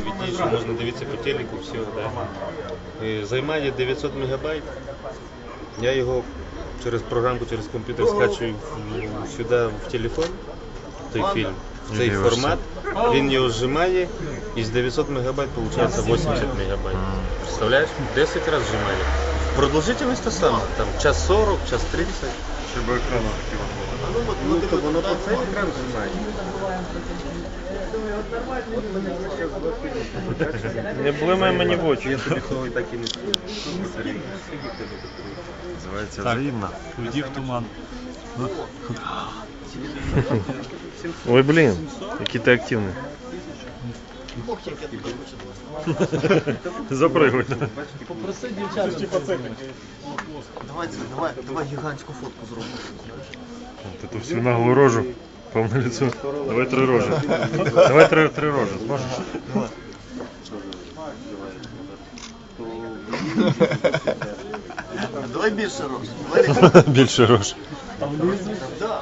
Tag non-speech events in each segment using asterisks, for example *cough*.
DVD, що можна дивитися по телеку, все. Да. Е, Займає 900 мегабайт. Я його через програмку, через комп'ютер скачую сюди в телефон, той фільм, в цей формат. Він його зжимає і з 900 мегабайт виходить 80 мегабайт. Представляєш? 10 разів зжимає. Продовжительність та сама, там час 40, час 30. Щоб екрану такі було. Ну, то воно по цей екран зжимає. Не блимай мені в очі. Я тобі того і так і не скажу. Називається взаємна. Уйди в туман. Ой, блін, який ти активний. *laughs* Запригуй. Давай, це- давай, давай гігантську фотку зробимо. Ти ту всю наглу рожу. Повне лицо. Давай три рожі. Давай три, три рожі. Зможеш? Давай більше. *laughs* Давай Більше рож. *laughs* Да, нормально.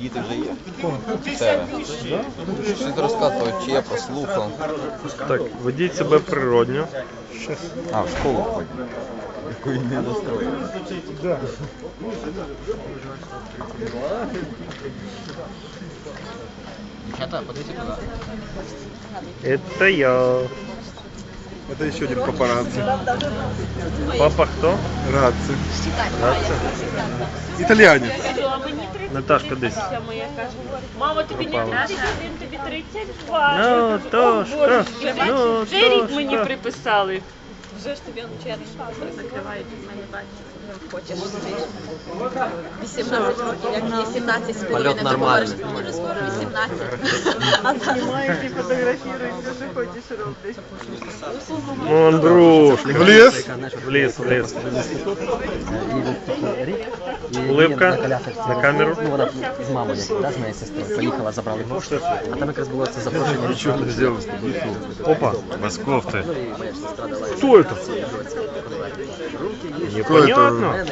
Діти вже є? Чотири. Щось розказував, чи я послухав. Так, ведіть себе природньо. А, в школу ходить. Якої не достроїв. Дівчата, подивіться туди. Это я. Это еще один папарацци. Папа хто? Рацци. Раци? Італіянець. Наташка десь. моя каже, мама, тобі не Пропала. 31, тобі 32. Ну, то що? Ну, Вже то рік мені що? приписали. Вже ж тобі он червень закривають від мене бачиш. Хочеш 18 років, як мені 17 з половиною. Польот нормальний. Мені вже скоро 18. А знімають і фотографірують, що ти хочеш роблять. Ну, Андрюш. В ліс. В ліс, в ліс. Улыбка на камеру. Ну, вона з мамою, да, з моєю сестрою. Поїхала, забрали кошти, а там якраз було це запрошення. Нічого не зробив. Опа. Москов ти. Кто Это? Непонятно.